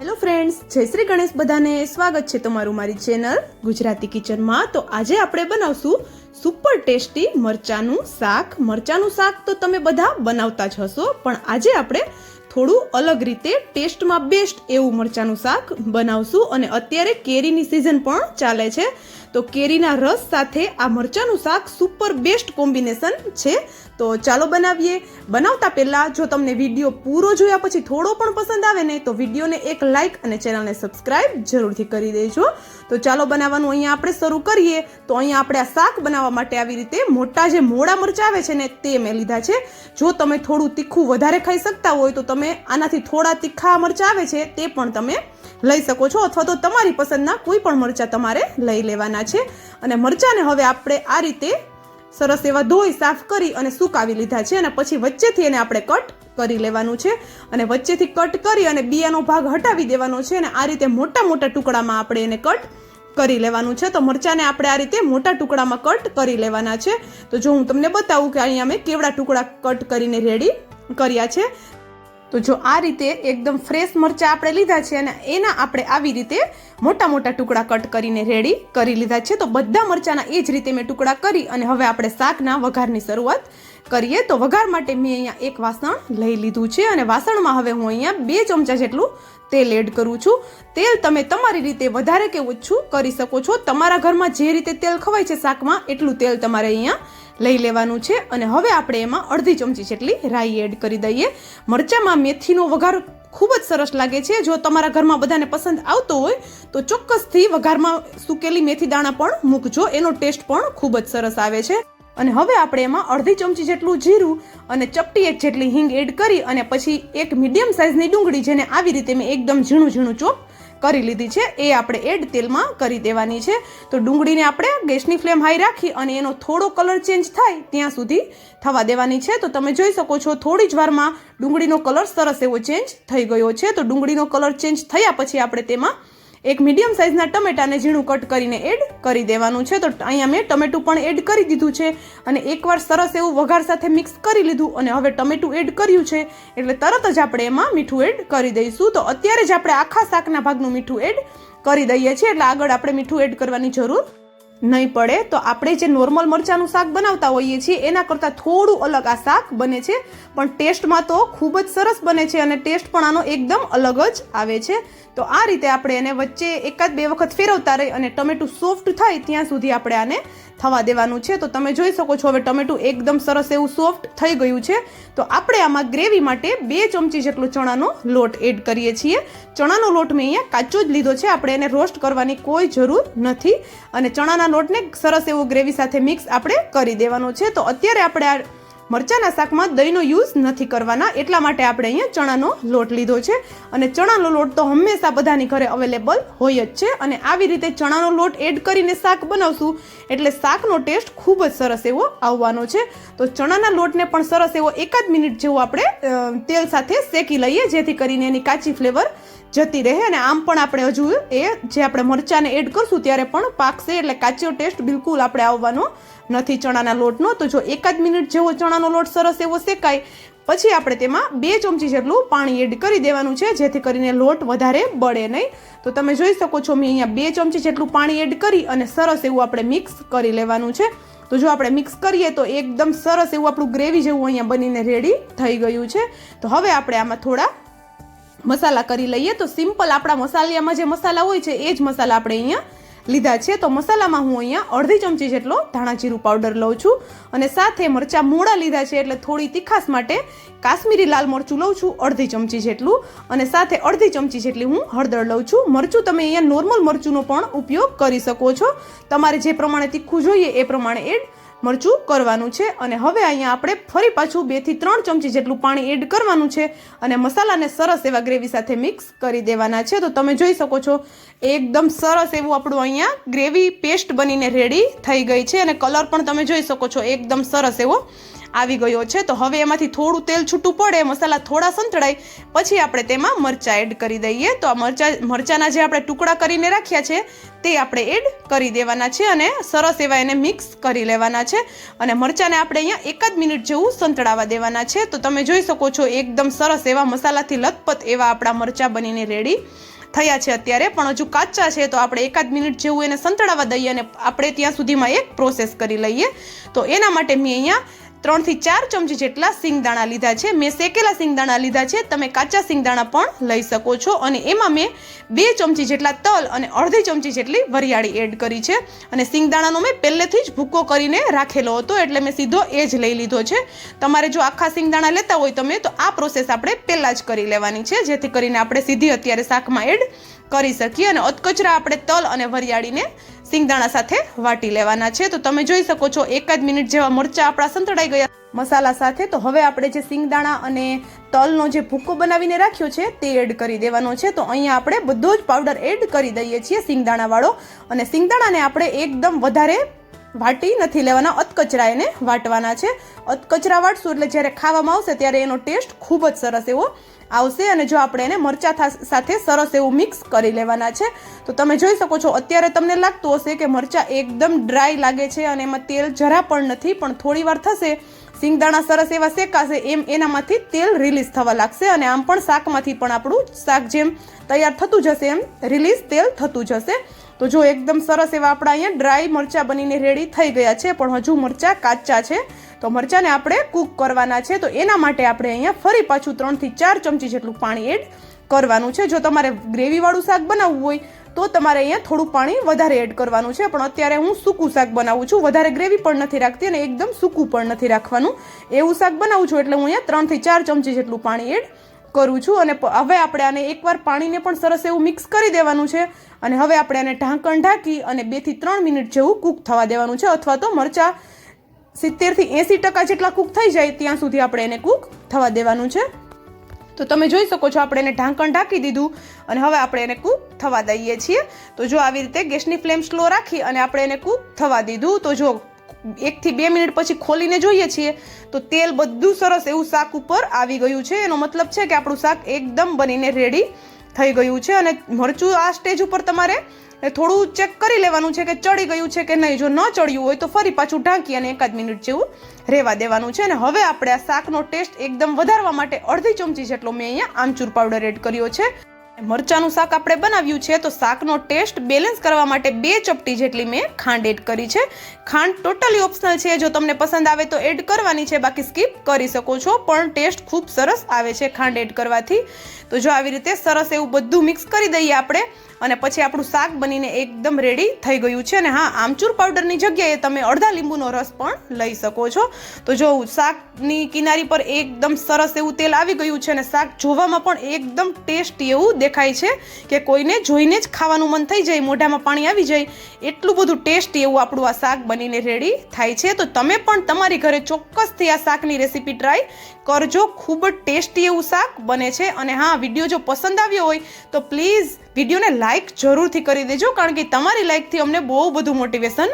Hello friends જય શ્રી ગણેશ બધાને સ્વાગત છે તમારું મારી ચેનલ ગુજરાતી કિચનમાં. તો આજે આપણે બનાવશું સુપર ટેસ્ટી મરચાનું શાક. મરચાનું શાક તો તમે બધા બનાવતા જ હશો, પણ આજે આપણે થોડું અલગ રીતે ટેસ્ટમાં બેસ્ટ એવું મરચાનું શાક બનાવશું અને અત્યારે કેરીની સિઝન પણ ચાલે છે. તો કેરીના રસ સાથે આ મરચાનું શાક સુપર બેસ્ટ કોમ્બિનેશન છે. તો ચાલો બનાવીએ. બનાવતા પહેલાં જો તમને વીડિયો પૂરો જોયા પછી થોડો પણ પસંદ આવે ને, તો વિડીયોને એક લાઇક અને ચેનલને સબસ્ક્રાઇબ જરૂરથી કરી દેજો. તો ચાલો બનાવવાનું અહીંયા આપણે શરૂ કરીએ. તો અહીંયા આપણે આ શાક બનાવવા માટે આવી રીતે મોટા જે મોડા મરચાં આવે છે ને, તે મેં લીધા છે. જો તમે થોડું તીખું વધારે ખાઈ શકતા હોય, તો તમે આનાથી થોડા તીખા મરચાં આવે છે, તે પણ તમે લઈ શકો છો. અથવા તો તમારી પસંદના કોઈ પણ મરચાં તમારે લઈ લેવાના છે. અને મરચાંને હવે આપણે આ રીતે સરસ એવા ધોઈ સાફ કરી અને સુકાવી લીધા છે અને પછી વચ્ચેથી એને આપણે કટ કરી લેવાનું છે. અને વચ્ચેથી કટ કરી અને બિયાનો ભાગ હટાવી દેવાનો છે અને આ રીતે મોટા મોટા ટુકડામાં આપણે એને કટ કરી લેવાનું છે. તો મરચાંને આપણે આ રીતે મોટા ટુકડામાં કટ કરી લેવાના છે. તો જો હું તમને બતાવું કે અહીંયા મેં કેવડા ટુકડા કટ કરીને રેડી કર્યા છે. તો જો આ રીતે એકદમ ફ્રેશ મરચાં આપણે લીધા છે અને એના આપણે આવી રીતે મોટા મોટા ટુકડા કટ કરીને રેડી કરી લીધા છે. તો બધા મરચાંના એ જ રીતે મેં ટુકડા કરી અને હવે આપણે શાકના વઘારની શરૂઆત કરીએ. તો વઘાર માટે મેં અહીંયા એક વાસણ લઈ લીધું છે અને વાસણમાં હવે હું અહીંયા બે ચમચા જેટલું તેલ એડ કરું છું. તેલ તમે તમારી રીતે વધારે કે ઓછું કરી શકો છો. તમારા ઘરમાં જે રીતે તેલ ખવાય છે શાકમાં, એટલું તેલ તમારે અહીંયા લઈ લેવાનું છે. અને હવે આપણે એમાં અડધી ચમચી જેટલી રાઈ એડ કરી દઈએ. મરચાંમાં મેથીનો વઘાર ખૂબ જ સરસ લાગે છે. જો તમારા ઘરમાં બધાને પસંદ આવતો હોય, તો ચોક્કસથી વઘારમાં સુકેલી મેથી દાણા પણ મૂકજો. એનો ટેસ્ટ પણ ખૂબ જ સરસ આવે છે. અને હવે આપણે એમાં અડધી ચમચી જેટલું જીરું અને ચપટી એક જેટલી હિંગ એડ કરી અને પછી એક મીડિયમ સાઇઝની ડુંગળી જેને આવી રીતે મેં એકદમ ઝીણું ઝીણું ચોપ કરી લીધી છે, એ આપણે એડ તેલમાં કરી દેવાની છે. તો ડુંગળીને આપણે ગેસની ફ્લેમ હાઈ રાખી અને એનો થોડો કલર ચેન્જ થાય ત્યાં સુધી થવા દેવાની છે. તો તમે જોઈ શકો છો, થોડી જ વારમાં ડુંગળીનો કલર સરસ એવો ચેન્જ થઈ ગયો છે. તો ડુંગળીનો કલર ચેન્જ થયા પછી આપણે તેમાં એક મીડિયમ સાઇઝના ટમેટાને ઝીણું કટ કરીને એડ કરી દેવાનું છે. તો અહીંયા મેં ટમેટું પણ એડ કરી દીધું છે અને એકવાર સરસ એવું વઘાર સાથે મિક્સ કરી લીધું અને હવે ટમેટું એડ કર્યું છે. એટલે તરત જ આપણે એમાં મીઠું એડ કરી દઈશું. તો અત્યારે જ આપણે આખા શાકના ભાગનું મીઠું એડ કરી દઈએ છીએ. એટલે આગળ આપણે મીઠું એડ કરવાની જરૂર નહીં પડે, તો આપણે જે નોર્મલ મરચાંનું શાક બનાવતા હોઈએ છીએ, એના કરતાં થોડું અલગ આ શાક બને છે. પણ ટેસ્ટમાં તો ખૂબ જ સરસ બને છે અને ટેસ્ટ પણ આનો એકદમ અલગ જ આવે છે. તો આ રીતે આપણે એને વચ્ચે એકાદ બે વખત ફેરવતા રહી અને ટમેટું સોફ્ટ થાય ત્યાં સુધી આપણે આને થવા દેવાનું છે. તો તમે જોઈ શકો છો, હવે ટમેટું એકદમ સરસ એવું સોફ્ટ થઈ ગયું છે. તો આપણે આમાં ગ્રેવી માટે બે ચમચી જેટલો ચણાનો લોટ એડ કરીએ છીએ. ચણાનો લોટ મેં અહીંયા કાચો જ લીધો છે, આપણે એને રોસ્ટ કરવાની કોઈ જરૂર નથી. અને ચણાના લોટને સરસ એવો ગ્રેવી સાથે મિક્સ આપણે કરી દેવાનો છે. તો અત્યારે આપણે આ મરચાના શાકમાં દહીંનો યુઝ નથી કરવાના, એટલા માટે આપણે અહીંયા ચણાનો લોટ લીધો છે. અને ચણાનો લોટ તો હંમેશા બધાની ઘરે અવેલેબલ હોય જ છે. અને આવી રીતે ચણાનો લોટ એડ કરીને શાક બનાવશું, એટલે શાકનો ટેસ્ટ ખૂબ જ સરસ એવો આવવાનો છે. તો ચણાના લોટને પણ સરસ એવો એકાદ મિનિટ જેવો આપણે તેલ સાથે શેકી લઈએ, જેથી કરીને એની કાચી ફ્લેવર જતી રહે. અને આમ પણ આપણે હજુ એ, જે આપણે મરચાંને એડ કરશું, ત્યારે પણ પાકશે, એટલે કાચો ટેસ્ટ બિલકુલ આપણે આવવાનો નથી ચણાના લોટનો. તો જો એકાદ મિનિટ જેવો ચણાનો લોટ સરસ એવો શેકાય, પછી આપણે તેમાં બે ચમચી જેટલું પાણી એડ કરી દેવાનું છે, જેથી કરીને લોટ વધારે બળે નહીં. તો તમે જોઈ શકો છો, મેં અહીંયા બે ચમચી જેટલું પાણી એડ કરી અને સરસ એવું આપણે મિક્સ કરી લેવાનું છે. તો જો આપણે મિક્સ કરીએ તો એકદમ સરસ એવું આપણું ગ્રેવી જેવું અહીંયા બનીને રેડી થઈ ગયું છે. તો હવે આપણે આમાં થોડા મસાલા કરી લઈએ. તો સિમ્પલ આપણા મસાલિયામાં જે મસાલા હોય છે, એ જ મસાલા આપણે અહીંયા લીધા છે. તો મસાલામાં હું અહીંયા અડધી ચમચી જેટલો ધાણા જીરું પાવડર લઉં છું અને સાથે મરચાં મોડા લીધા છે એટલે થોડી તીખાસ માટે કાશ્મીરી લાલ મરચું લઉં છું અડધી ચમચી જેટલું અને સાથે અડધી ચમચી જેટલી હું હળદર લઉં છું. મરચું તમે અહીંયા નોર્મલ મરચુંનો પણ ઉપયોગ કરી શકો છો. તમારે જે પ્રમાણે તીખું જોઈએ એ પ્રમાણે એડ મરચું કરવાનું છે અને હવે અહીંયા આપણે ફરી પાછું બેથી ત્રણ ચમચી જેટલું પાણી એડ કરવાનું છે અને મસાલાને સરસ એવા ગ્રેવી સાથે મિક્સ કરી દેવાના છે. તો તમે જોઈ શકો છો, એકદમ સરસ એવું આપણું અહીંયા ગ્રેવી પેસ્ટ બનીને રેડી થઈ ગઈ છે અને કલર પણ તમે જોઈ શકો છો, એકદમ સરસ એવો આવી ગયો છે. તો હવે એમાંથી થોડું તેલ છૂટું પડે, મસાલા થોડા સંતળાય, પછી આપણે તેમાં મરચાં એડ કરી દઈએ. તો આ મરચાં, મરચાંના જે આપણે ટુકડા કરીને રાખ્યા છે, તે આપણે એડ કરી દેવાના છે અને સરસ એવા એને મિક્સ કરી લેવાના છે. અને મરચાંને આપણે અહીંયા એકાદ મિનિટ જેવું સંતળાવા દેવાના છે. તો તમે જોઈ શકો છો, એકદમ સરસ એવા મસાલાથી લથપથ એવા આપણા મરચાં બનીને રેડી થયા છે અત્યારે. પણ હજુ કાચા છે, તો આપણે એકાદ મિનિટ જેવું એને સંતળાવા દઈએ અને આપણે ત્યાં સુધીમાં એક પ્રોસેસ કરી લઈએ. તો એના માટે મેં અહીંયા ત્રણથી ચાર ચમચી જેટલા સિંગદાણા લીધા છે. મેં શેકેલા સિંગદાણા લીધા છે. તમે કાચા સિંગદાણા પણ લઈ શકો છો. અને એમાં મેં બે ચમચી જેટલા તલ અને અડધી ચમચી જેટલી વરિયાળી એડ કરી છે. અને સિંગદાણાનો મેં પહેલેથી જ ભૂકો કરીને રાખેલો હતો, એટલે મેં સીધો એ જ લઈ લીધો છે. તમારે જો આખા સિંગદાણા લેતા હોય તમે, તો આ પ્રોસેસ આપણે પહેલાં જ કરી લેવાની છે. જેથી કરીને આપણે સીધી અત્યારે શાકમાં એડ કરી શકીએ અને અધકચરા આપણે તલ અને વરિયાળીને સિંગદાણા સાથે વાટી લેવાના છે. તો તમે જોઈ શકો છો એકાદ મિનિટ જેવા મરચાં આપણા સંતળાઈ ગયા. મસાલા સાથે, તો હવે આપણે જે સિંગદાણા અને તલનો જે ભૂકો બનાવીને રાખ્યો છે, તે એડ કરી દેવાનો છે. તો અહીંયા આપણે બધો જ પાવડર એડ કરી દઈએ છીએ સિંગદાણાવાળો. અને સિંગદાણાને આપણે એકદમ વધારે વાટી નથી લેવાના અતકચરા એને વાટવાના છે. અતકચરા વાટશું એટલે જ્યારે ખાવામાં આવશે ત્યારે એનો ટેસ્ટ ખૂબ જ સરસ એવો આવશે અને જો આપણે એને મરચા સાથે સરસ એવું મિક્સ કરી લેવાના છે, તો તમે જોઈ શકો છો અત્યારે તમને લાગતું હશે કે મરચા એકદમ ડ્રાય લાગે છે અને એમાં તેલ જરા પણ નથી, પણ થોડી વાર થશે, સિંગદાણા સરસ એવા શેકાશે, એમ એનામાંથી તેલ રિલીઝ થવા લાગશે અને આમ પણ શાકમાંથી પણ આપણું શાક જેમ તૈયાર થતું જશે, એમ રિલીઝ તેલ થતું જશે. તો જો એકદમ સરસ એવા આપણા અહીંયા ડ્રાય મરચાં બનીને રેડી થઈ ગયા છે, પણ હજુ મરચાં કાચા છે. તો મરચાંને આપણે કૂક કરવાના છે. તો એના માટે આપણે અહીંયા ફરી પાછું ત્રણથી ચાર ચમચી જેટલું પાણી એડ કરવાનું છે. જો તમારે ગ્રેવીવાળું શાક બનાવવું હોય, તો તમારે અહીંયા થોડું પાણી વધારે એડ કરવાનું છે. પણ અત્યારે હું સૂકું શાક બનાવું છું. વધારે ગ્રેવી પણ નથી રાખતી અને એકદમ સૂકું પણ નથી રાખવાનું. એવું શાક બનાવું છું એટલે હું અહીંયા ત્રણથી ચાર ચમચી જેટલું પાણી એડ કરું છું અને હવે આપણે આને એકવાર પાણીને પણ સરસ એવું મિક્સ કરી દેવાનું છે. અને હવે આપણે આને ઢાંકણ ઢાંકી અને બેથી ત્રણ મિનિટ જેવું કૂક થવા દેવાનું છે. અથવા તો મરચાં સિત્તેરથી એંસી ટકા જેટલા કૂક થઈ જાય ત્યાં સુધી આપણે એને કૂક થવા દેવાનું છે. તો તમે જોઈ શકો છો આપણે એને ઢાંકણ ઢાંકી દીધું અને હવે આપણે એને કૂક થવા દઈએ છીએ. તો જો આવી રીતે ગેસની ફ્લેમ સ્લો રાખી અને આપણે એને કૂક થવા દીધું. તો જો એકથી બે મિનિટ પછી ખોલીને જોઈએ છીએ, તો તેલ બધું સરસ એવું શાક ઉપર આવી ગયું છે. એનો મતલબ છે કે આપણું શાક એકદમ બનીને રેડી થઈ ગયું છે અને મરચું આ સ્ટેજ ઉપર તમારે થોડું ચેક કરી લેવાનું છે કે ચડી ગયું છે કે નહીં. જો ન ચડ્યું હોય તો ફરી પાછું ઢાંકી અને એકાદ મિનિટ જેવું રહેવા દેવાનું છે. અને હવે આપણે આ શાકનો ટેસ્ટ એકદમ વધારવા માટે અડધી ચમચી જેટલો મેં અહીંયા આમચૂર પાવડર એડ કર્યો છે. મરચાનું શાક આપણે બનાવ્યું છે, તો શાકનો ટેસ્ટ બેલેન્સ કરવા માટે બે ચપટી જેટલી મેં ખાંડ એડ કરી છે. ખાંડ ટોટલી ઓપ્શનલ છે, જો તમને પસંદ આવે તો એડ કરવાની છે, બાકી સ્કીપ કરી શકો છો, પણ ટેસ્ટ ખૂબ સરસ આવે છે ખાંડ એડ કરવાથી. તો જો આવી રીતે સરસ એવું બધું મિક્સ કરી દઈએ આપણે, અને પછી આપણું શાક બનીને એકદમ રેડી થઈ ગયું છે, અને હા, આમચૂર પાવડરની જગ્યાએ તમે અડધા લીંબુનો રસ પણ લઈ શકો છો. તો જો શાકની કિનારી પર એકદમ સરસ એવું તેલ આવી ગયું છે, અને શાક જોવામાં પણ એકદમ ટેસ્ટી એવું દેખાય છે કે કોઈને જોઈને જ ખાવાનું મન થઈ જાય, મોઢામાં પાણી આવી જાય. એટલું બધું ટેસ્ટી એવું આપણું આ શાક બનીને રેડી થાય છે. તો તમે પણ તમારી ઘરે ચોક્કસથી આ શાકની રેસીપી ટ્રાય કરજો. ખૂબ જ ટેસ્ટી એવું શાક બને છે. અને હા, વીડિયો જો પસંદ આવ્યો હોય, તો પ્લીઝ વિડીયોને લાઇક જરૂરથી કરી દેજો, કારણ કે તમારી લાઇકથી અમને બહુ બધું મોટિવેશન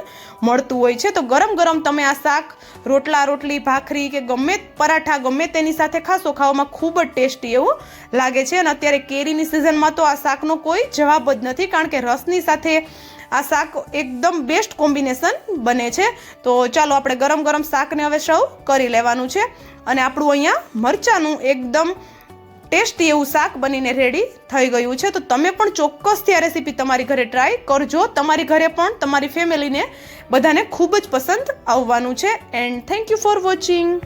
મળતું હોય છે. તો ગરમ ગરમ તમે આ શાક, રોટલા, રોટલી, ભાખરી કે ગમે પરાઠા, ગમે તેની સાથે ખાશો, ખાવામાં ખૂબ જ ટેસ્ટી એવું લાગે છે. અને અત્યારે કેરીની સિઝનમાં તો આ શાકનો કોઈ જવાબ જ નથી, કારણ કે રસની સાથે આ શાક એકદમ બેસ્ટ કોમ્બિનેશન બને છે. તો ચાલો આપણે ગરમ ગરમ શાકને હવે સર્વ કરી લેવાનું છે. અને આપણું અહીંયા મરચાંનું એકદમ ટેસ્ટી એવું શાક બનીને રેડી થઈ ગયું છે. તો તમે પણ ચોક્કસથી આ રેસીપી તમારી ઘરે ટ્રાય કરજો. તમારી ઘરે પણ તમારી ફેમિલીને બધાને ખૂબ જ પસંદ આવવાનું છે. And thank you for watching